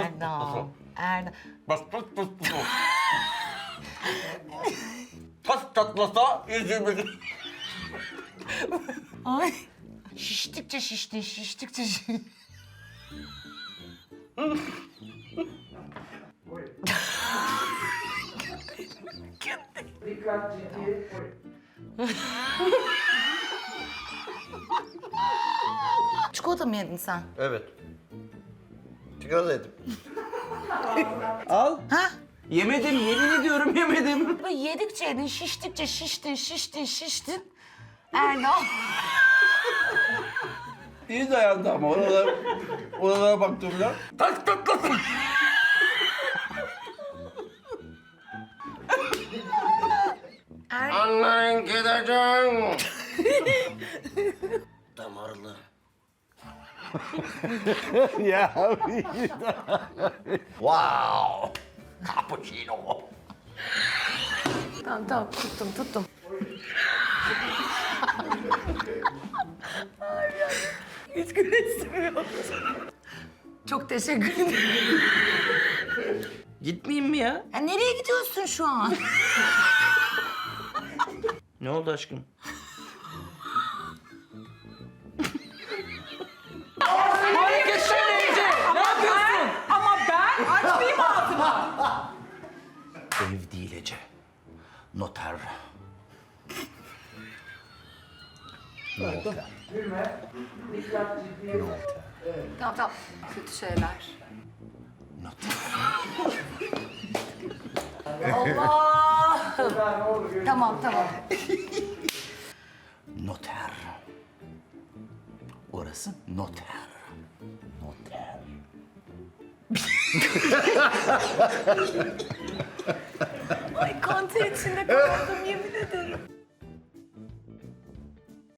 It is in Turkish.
Erdal. Erdal. Bas bas bas bas. Taş çatlasa yüzümüzü. Ay. Şiştikçe şiştin, şiştikçe şiştin. Dikkat ciddi. Çikolata mı yedin sen? Evet. Sigara yedim. Al. Ha? Yemedim, yemin ediyorum yemedim. Böyle yedikçe yedin, şiştikçe şiştin, şiştin, şiştin. Erdal. İyi dayandı ama oralara, oralara baktım lan. Taş çatlasa. Er- Annen gideceğim. Damarlı. ya Wow. Cappuccino. Tamam tamam tuttum tuttum. Hiç gülüşmüyor. Çok teşekkür ederim. Gitmeyeyim mi ya? Ya nereye gidiyorsun şu an? Ne oldu aşkım? Ev değil Ece. Noter. Dikkat ciddi. tamam tamam. Kötü şeyler. Noter. Allah! Tamam tamam. Noter. Orası noter. Noter. Ay kanter içinde kaldım yemin ederim.